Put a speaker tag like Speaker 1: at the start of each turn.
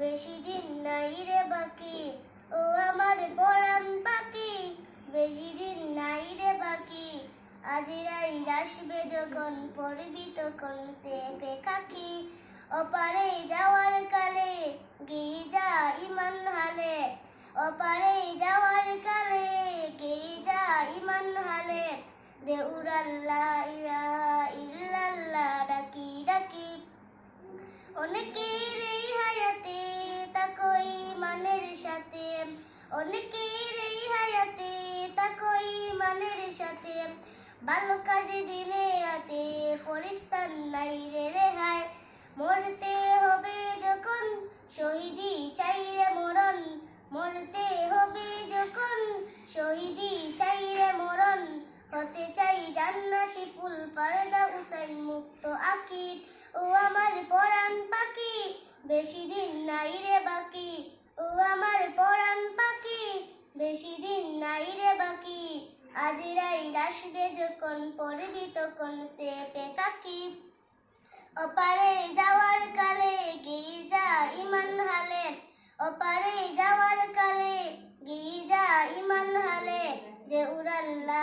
Speaker 1: বেশি দিন নাই রে বাকি। ও আমার পরাণ পাখি বেশি দিন নাই রে বাকি। আজিরাই আসবে যখন পড়বি তখন সে পেখাকি ওপারে যাওয়ার কালে গিয়ে যা ইমান হালে। ওপারে যাওয়ার কালে গিয়ে যা ইমান হালে। দেউরাল্লাহ ইলাহা ইল্লাল্লাহ, ডাকি ডাকি। অনেকের সাথে ভালো কাজে দিনে পরিস্থান নাই রে রেহাই। মরতে হবে যখন শহীদি চাই রে মরণ। মরতে হবে যখন শহীদি চাই রে মরণ। হতে চাই জান্নাতি ফুল, পর্দা হুসাইন মুক্ত আকিব ও আমার পরাণ পাখি, বেশি দিন নাই রে বাকি। ও আমার পরাণ পাখি, বেশি দিন আজিরাই আসবে যখন পড়বি তখন সে পেকাকি ওপারে যাওয়ার কালে গিজা ইমান হালে। ওপারে যাওয়ার কালে গিজা ইমান হালে। যে উড়াল্লা